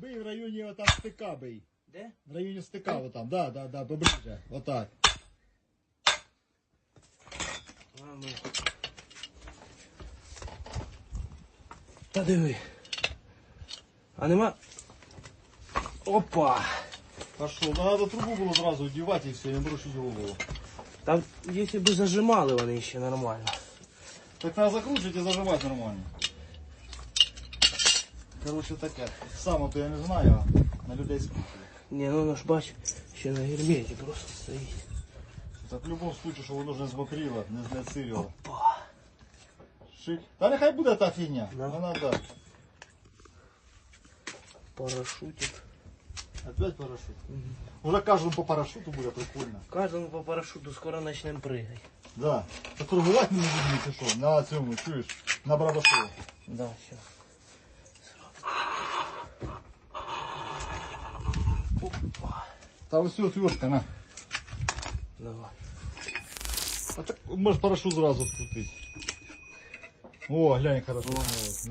бий в районі отам стика бий. Де? В районі стика отам, да, да, да, поближе. Отак. А, ну. Та диви. А нема. Опа! Пошел. Ну, надо трубу було зразу вдівати і все, не брушить голову. Там, якщо б зажимали вони ще нормально. Так треба закручувати і зажимати нормально. Короче, таке. Сам то я не знаю, а на людей спитую. Ні, ну воно ж бач, ще на герметі просто стоїть. Так в будь-якому випадку, щоб воно ж не змокріло, не знецирило. Опа! Шик. Та нехай буде та фігня. Да. Вона так. Парашутик. Опять парашют. Уже кожному по парашуту буде прикольно. Кожному по парашуту скоро почнемо пригати. Да. Та торгувати не будемо, ти що, на цьому, чуєш, на барабашову. Да, все. Та ось цю отвертка, на. Давай. А так можеш парашут зразу вкрутити. О, глянь, хорошо.